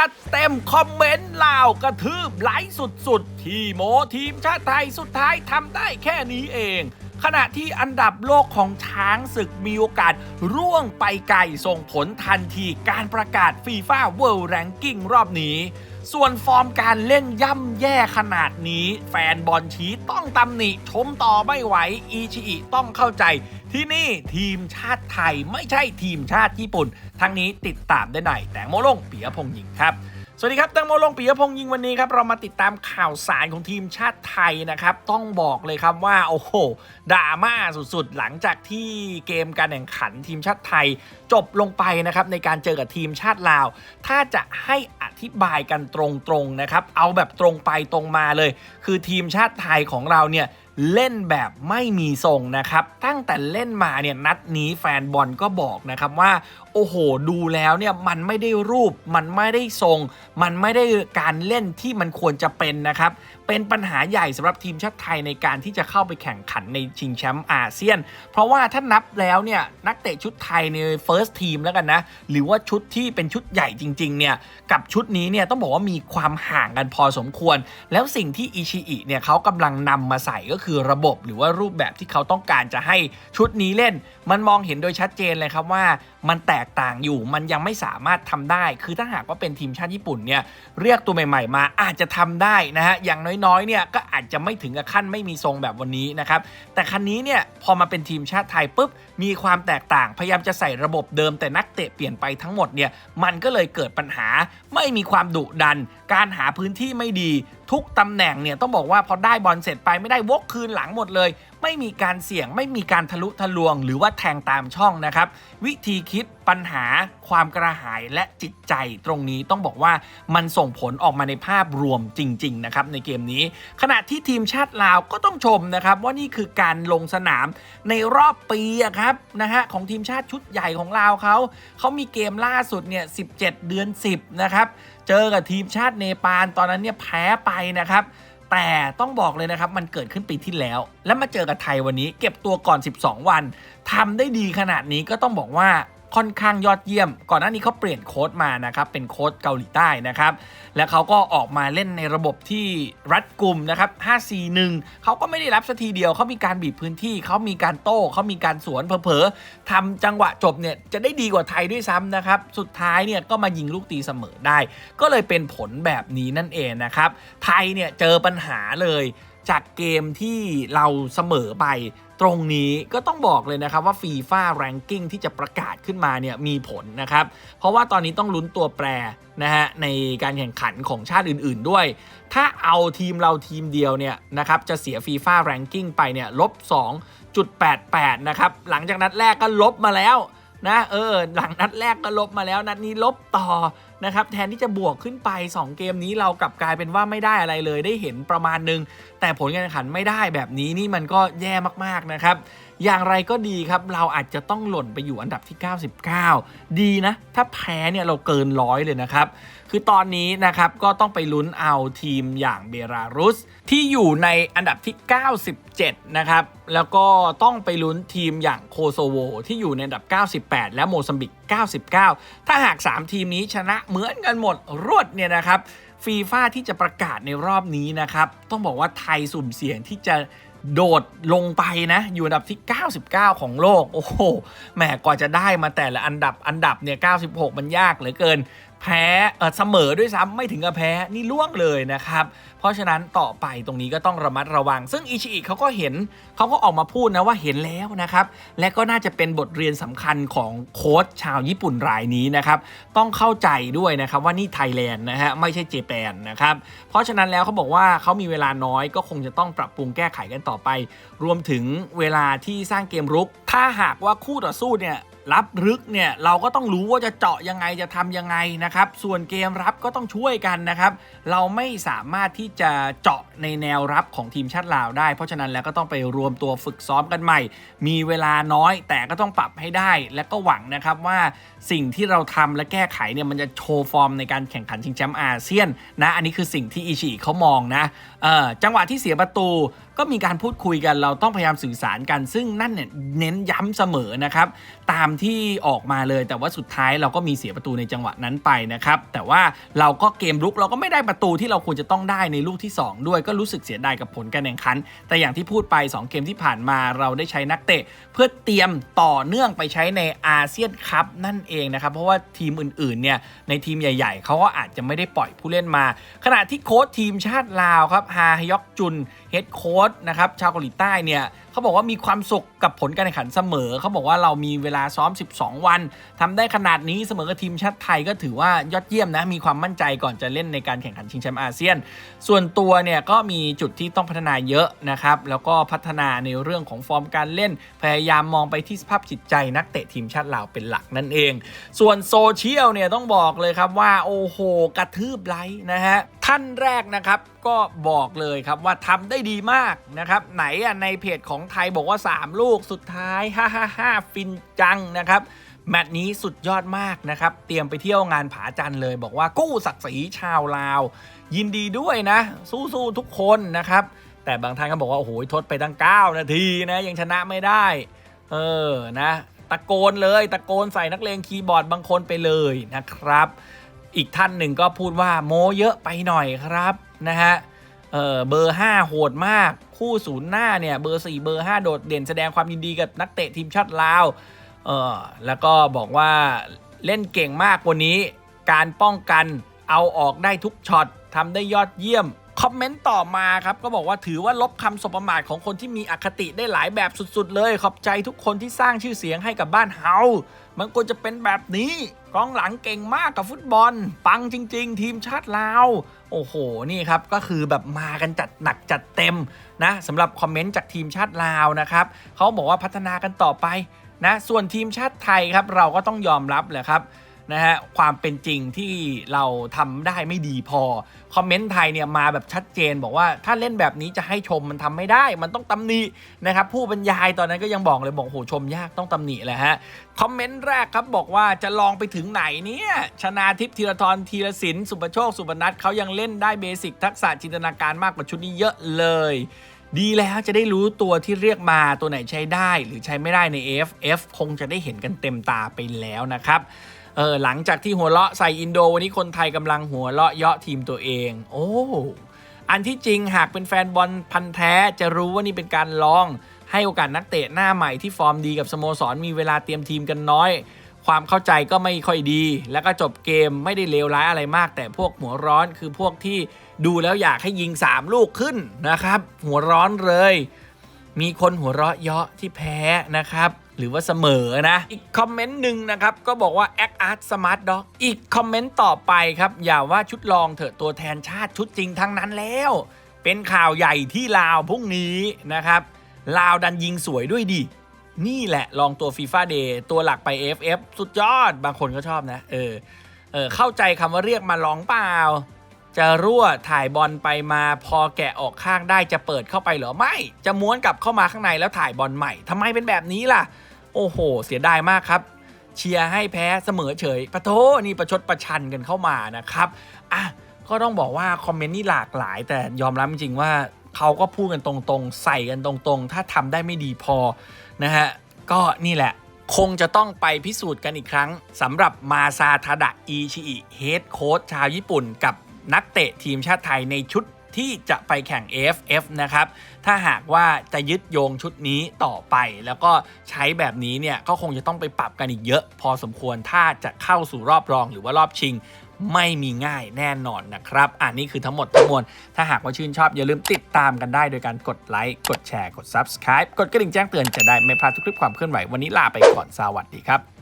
จัดเต็มคอมเมนต์ลาวกระทืบไหลสุดๆ ที่โมทีมชาติไทยสุดท้ายทำได้แค่นี้เอง ขณะที่อันดับโลกของช้างศึกมีโอกาสร่วงไปไกลส่งผลทันทีการประกาศฟีฟ่าเวิลด์แรงกิ้งรอบนี้ ส่วนฟอร์มการเล่นย่ำแย่ขนาดนี้ แฟนบอลชี้ต้องตำหนิชมต่อไม่ไหว อีชิอิต้องเข้าใจ ที่นี่ทีมชาติไทยไม่ใช่ทีมชาติญี่ปุ่น ทั้งนี้ติดตามได้ในแตงโมลงปิยพงษ์ยิงครับสวัสดีครับแตงโมลงปิยพงษ์ยิงวันนี้ครับเรามาติดตามข่าวสารของทีมชาติไทยนะครับ ต้องบอกเลยครับว่าโอ้โหดราม่าสุดๆ หลังจากที่เกมการแข่งขันทีมชาติไทย จบลงไปนะครับในการเจอกับทีมชาติลาว ถ้าจะให้อธิบายกันตรงๆนะครับ เอาแบบตรงไปตรงมาเลย คือทีมชาติไทยของเราเนี่ย เล่นแบบไม่มีทรงนะครับ ตั้งแต่เล่นมาเนี่ยนัดนี้แฟนบอลก็บอกนะครับว่า โอ้โห ดูแล้วเนี่ยมันไม่ได้รูป มันไม่ได้ทรง มันไม่ได้การเล่นที่มันควรจะเป็นนะครับ เป็นปัญหาใหญ่สำหรับทีมชาติไทยในการที่จะเข้าไปแข่งขันในชิงแชมป์อาเซียน เพราะว่าถ้านับแล้วเนี่ยนักเตะชุดไทยใน First Team แล้วกันนะ หรือว่าชุดที่เป็นชุดใหญ่จริงๆเนี่ยกับชุดนี้เนี่ยต้องบอกว่ามีความห่างกันพอสมควร แล้วสิ่งที่อิชิอิเนี่ยเขากำลังนำมาใส่ก็คือระบบหรือว่ารูปแบบที่เขาต้องการจะให้ชุดนี้เล่น มันมองเห็นโดยชัดเจนเลยครับว่ามันแตกต่างอยู่มันยังไม่สามารถทำได้ คือถ้าหากว่าเป็นทีมชาติญี่ปุ่นเนี่ยเรียกตัวใหม่ ๆ มาอาจจะทำได้นะฮะอย่างน้อยๆเนี่ยก็อาจจะไม่ถึงกับขั้นไม่มีทรงแบบวันนี้นะครับแต่คันนี้เนี่ยพอมาเป็นทีมชาติไทยปุ๊บมีความแตกต่างพยายามจะใส่ระบบเดิมแต่นักเตะเปลี่ยนไปทั้งหมดเนี่ยมันก็เลยเกิดปัญหาไม่มีความดุดัน การหาพื้นที่ไม่ดีทุกตำแหน่งเนี่ยต้องบอกว่าพอได้บอลเสร็จไปไม่ได้วกคืนหลังหมดเลย ไม่มีการเสี่ยงไม่มีการทะลุทะลวง หรือว่าแทงตามช่องนะครับ วิธีคิดปัญหาความกระหายและจิตใจตรงนี้ต้องบอกว่ามันส่งผลออกมาในภาพรวมจริง ๆ นะครับ ในเกมนี้ ขณะที่ทีมชาติลาวก็ต้องชมนะครับ ว่านี่คือการลงสนามในรอบปีครับนะฮะของทีมชาติชุดใหญ่ของลาวเขาเขามีเกมล่าสุดเนี่ย 17 เดือน 10 นะครับ เจอกับทีมชาติเนปาลตอนนั้นเนี่ยแพ้ไปนะครับ แต่ต้องบอกเลยนะครับ มันเกิดขึ้นปีที่แล้ว แล้วมาเจอกับไทยวันนี้ เก็บตัวก่อน 12 วันทำได้ดีขนาดนี้ก็ต้องบอกว่า ค่อนข้างยอดเยี่ยม ก่อนหน้านี้เขาเปลี่ยนโค้ดมานะครับ เป็นโค้ดเกาหลีใต้นะครับ และเขาก็ออกมาเล่นในระบบที่รัดกลุ่มนะครับ 5-4-1 เขาก็ไม่ได้รับสักทีเดียวเขามีการบีบพื้นที่ เขามีการโต้เขามีการสวนเผลอๆทำจังหวะจบเนี่ยจะได้ดีกว่าไทยด้วยซ้ำนะครับ สุดท้ายเนี่ยก็มายิงลูกตีเสมอได้ ก็เลยเป็นผลแบบนี้นั่นเองนะครับ ไทยเนี่ยเจอปัญหาเลย จากเกมที่เราเสมอไปตรงนี้ก็ต้องบอกเลยนะครับว่าฟีฟ่าแรงกิ้งที่จะประกาศขึ้นมาเนี่ยมีผลนะครับ เพราะว่าตอนนี้ต้องลุ้นตัวแปรนะฮะในการแข่งขันของชาติอื่นๆด้วย ถ้าเอาทีมเราทีมเดียวเนี่ยนะครับจะเสียฟีฟ่าแรงกิ้งไปเนี่ยลบ2.88 นะครับ หลังจากนัดแรกก็ลบมาแล้วนะเออหลังนัดแรกก็ลบมาแล้วนัดนี้ลบต่อ นะครับแทนที่จะบวกขึ้นไป 2 เกมนี้เรากลับกลายเป็นว่าไม่ได้อะไรเลยได้เห็นประมาณนึง แต่ผลการแข่งขันไม่ได้แบบนี้นี่มันก็แย่มากๆนะครับ อย่างไรก็ดีครับ เราอาจจะต้องหล่นไปอยู่อันดับที่ 99 ดีนะ ถ้าแพ้เนี่ยเราเกินร้อยเลยนะครับ คือตอนนี้นะครับก็ต้องไปลุ้นเอาทีมอย่างเบลารุส ที่อยู่ในอันดับที่ 97 นะครับ แล้วก็ต้องไปลุ้นทีมอย่างโคโซโวที่อยู่ในอันดับ 98 และโมซัมบิก 99 ถ้าหาก 3 ทีมนี้ชนะเหมือนกันหมดรวดเนี่ยนะครับฟีฟ่าที่จะประกาศในรอบนี้นะครับ ต้องบอกว่าไทยสุ่มเสี่ยงที่จะ โดดลงไปนะ อยู่อันดับที่ 99 ของโลก โอ้โหแหมกว่าจะได้มาแต่ละอันดับอันดับเนี่ย 96 มันยากเหลือเกิน แพ้เออเสมอด้วยซ้ำไม่ถึงกับแพ้นี่ล่วงเลยนะครับ เพราะฉะนั้นต่อไปตรงนี้ก็ต้องระมัดระวัง ซึ่งอิชิอิเขาก็เห็นเขาก็ออกมาพูดนะว่าเห็นแล้วนะครับ และก็น่าจะเป็นบทเรียนสำคัญของโค้ชชาวญี่ปุ่นรายนี้นะครับ ต้องเข้าใจด้วยนะครับว่านี่ไทยแลนด์นะฮะไม่ใช่เจแปนนะครับ เพราะฉะนั้นแล้วเขาบอกว่าเขามีเวลาน้อยก็คงจะต้องปรับปรุงแก้ไขกันต่อไป รวมถึงเวลาที่สร้างเกมรุก ถ้าหากว่าคู่ต่อสู้เนี่ย รับลึกเนี่ยเราก็ต้องรู้ว่าจะเจาะยังไงจะทำยังไงนะครับ ส่วนเกมรับก็ต้องช่วยกันนะครับ เราไม่สามารถที่จะเจาะในแนวรับของทีมชาติลาวได้ เพราะฉะนั้นแล้วก็ต้องไปรวมตัวฝึกซ้อมกันใหม่ มีเวลาน้อยแต่ก็ต้องปรับให้ได้ และก็หวังนะครับว่าสิ่งที่เราทำและแก้ไขเนี่ยมันจะโชว์ฟอร์มในการแข่งขันชิงแชมป์อาเซียนนะ อันนี้คือสิ่งที่อิชิเขามองนะ จังหวะที่เสียประตูก็มีการพูดคุยกันเราต้องพยายามสื่อสารกัน ซึ่งนั่นเนี่ยเน้นย้ำเสมอนะครับ ตามที่ออกมาเลยแต่ว่าสุดท้ายเราก็มีเสียประตูในจังหวะนั้นไปนะครับ แต่ว่าเราก็เกมลุกเราก็ไม่ได้ประตูที่เราควรจะต้องได้ในลูกที่ 2 ด้วยก็รู้สึกเสียดายกับผลการแข่งขัน แต่อย่างที่พูดไป 2 เกมที่ผ่านมาเราได้ใช้นักเตะ เพื่อเตรียมต่อเนื่องไปใช้ในอาเซียนคัพนั่นเองนะครับ เพราะว่าทีมอื่นๆเนี่ยในทีมใหญ่ ๆเขาก็อาจจะไม่ได้ปล่อยผู้เล่นมา ขณะที่โค้ชทีมชาติลาวครับฮาฮยอกจุนเฮดโค้ชนะครับชาวเกาหลีใต้เนี่ยเขาบอกว่ามีความสุขกับผลการแข่งขันเสมอ เขาบอกว่าเรามีเวลาซ้อม 12 วันทำได้ขนาดนี้เสมอกับทีมชาติไทยก็ถือว่ายอดเยี่ยมนะมีความมั่นใจก่อนจะเล่นในการแข่งขันชิงแชมป์อาเซียน ส่วนตัวเนี่ยก็มีจุดที่ต้องพัฒนาเยอะนะครับแล้วก็พัฒนาในเรื่องของฟอร์มการเล่น พยายามมองไปที่สภาพจิตใจนักเตะทีมชาติลาวเป็นหลักนั่นเอง ส่วนโซเชียลเนี่ยต้องบอกเลยครับว่าโอ้โหกระทืบไลค์นะฮะท่านแรกนะครับก็บอกเลยครับว่าทำได้ดีมากนะครับ ไหนอะในเพจของไทยบอกว่า 3 ลูกสุดท้าย555ฟินจังนะครับแมตช์นี้สุดยอดมากนะครับ เตรียมไปเที่ยวงานผาจันเลยบอกว่ากู้ศักดิ์ศรีชาวลาว ยินดีด้วยนะ สู้ๆทุกคนนะครับ แต่บางท่านก็บอกว่า โอ้โหทดไปตั้ง 9 นาทีนะ ยังชนะไม่ได้ เออนะตะโกนเลยตะโกนใส่นักเลงคีย์บอร์ดบางคนไปเลยนะครับ อีกท่านหนึ่งก็พูดว่าโมเยอะไปหน่อยครับนะฮะ เออเบอร์ 5 โหดมาก คู่ศูนย์หน้าเนี่ยเบอร์ 4 เบอร์ 5 โดดเด่นแสดงความยินดีกับนักเตะทีมชาติลาวเออแล้วก็บอกว่าเล่นเก่งมากวันนี้ การป้องกันเอาออกได้ทุกช็อตทำได้ยอดเยี่ยมคอมเมนต์ต่อมาครับ ก็บอกว่าถือว่าลบคำสบประมาทของคนที่มีอคติได้หลายแบบสุดๆ เลย ขอบใจทุกคนที่สร้างชื่อเสียงให้กับบ้านเฮา มันควรจะเป็นแบบนี้กองหลังเก่งมากกับฟุตบอล ปังจริง ๆ ทีมชาติลาว โอ้โห นี่ครับ ก็คือแบบมากันจัดหนักจัดเต็มนะสำหรับคอมเมนต์จากทีมชาติลาวนะครับเขาบอกว่าพัฒนากันต่อไปนะส่วนทีมชาติไทยครับเราก็ต้องยอมรับแหละครับ นะฮะความเป็นจริงที่เราทำได้ไม่ดีพอ คอมเมนต์ไทยเนี่ยมาแบบชัดเจนบอกว่าถ้าเล่นแบบนี้จะให้ชมมันทำไม่ได้ มันต้องตำหนินะครับผู้บรรยายตอนนั้นก็ยังบอกเลยบอกโหชมยากต้องตำหนิแหละฮะคอมเมนต์แรกครับบอกว่าจะลองไปถึงไหนเนี่ยชนาทิพย์ธีรทรธีรศิลป์สุประโชค สุพนัทเขายังเล่นได้เบสิกทักษะจินตนาการมากกว่าชุดนี้เยอะเลยดีแล้วจะได้รู้ตัวที่เรียกมาตัวไหนใช้ได้หรือใช้ไม่ได้ใน AFF คงจะได้เห็นกันเต็มตาไปแล้วนะครับ เออหลังจากที่หัวเราะใส่อินโดวันนี้คนไทยกำลังหัวเราะเยาะทีมตัวเอง โอ้อันที่จริงหากเป็นแฟนบอลพันแท้จะรู้ว่านี่เป็นการลอง ให้โอกาสนักเตะหน้าใหม่ที่ฟอร์มดีกับสโมสรมีเวลาเตรียมทีมกันน้อย ความเข้าใจก็ไม่ค่อยดี แล้วก็จบเกมไม่ได้เลวร้ายอะไรมาก แต่พวกหัวร้อนคือพวกที่ดูแล้วอยากให้ยิง 3 ลูกขึ้นนะครับ หัวร้อนเลย มีคนหัวเราะเยาะที่แพ้นะครับ หรือว่าเสมอนะ อีกคอมเมนต์หนึ่งนะครับ ก็บอกว่า Act Art Smart Dog อีกคอมเมนต์ต่อไปครับ อย่าว่าชุดลองเถอะตัวแทนชาติชุดจริงทั้งนั้นแล้ว เป็นข่าวใหญ่ที่ลาวพรุ่งนี้นะครับลาวดันยิงสวยด้วยดินี่แหละลองตัว FIFA Day ตัวหลักไป FF สุดยอดบางคนก็ชอบนะ เออเออเข้าใจคำว่าเรียกมาลองเปล่า จะรั่วถ่ายบอลไปมาพอแกะออกข้างได้จะเปิดเข้าไปเหรอไม่ จะม้วนกลับเข้ามาข้างในแล้วถ่ายบอลใหม่ทำไมเป็นแบบนี้ล่ะ โอ้โห เสียดายมากครับ เชียร์ให้แพ้เสมอเฉยปะโทนี่ประชดประชันกันเข้ามานะครับอะก็ต้องบอกว่าคอมเมนต์นี่หลากหลาย แต่ยอมรับจริงว่าเขาก็พูดกันตรงๆ ใส่กันตรงๆ ถ้าทำได้ไม่ดีพอนะฮะก็นี่แหละคงจะต้องไปพิสูจน์กันอีกครั้งสำหรับมาซาทาดะอิชิอิเฮดโค้ชชาวญี่ปุ่นกับนักเตะทีมชาติไทยในชุด ที่จะไปแข่ง AFF นะครับ ถ้าหากว่าจะยึดโยงชุดนี้ต่อไป แล้วก็ใช้แบบนี้เนี่ยก็คงจะต้องไปปรับกันอีกเยอะ พอสมควรถ้าจะเข้าสู่รอบรองหรือว่ารอบชิงไม่มีง่ายแน่นอนนะครับ อันนี้คือทั้งหมดทั้งมวล ถ้าหากว่าชื่นชอบอย่าลืมติดตามกันได้โดยการกดไลค์ กดแชร์ กด Subscribe กดกระดิ่งแจ้งเตือนจะได้ไม่พลาดทุกคลิปความเคลื่อนไหว วันนี้ลาไปก่อน สวัสดีครับ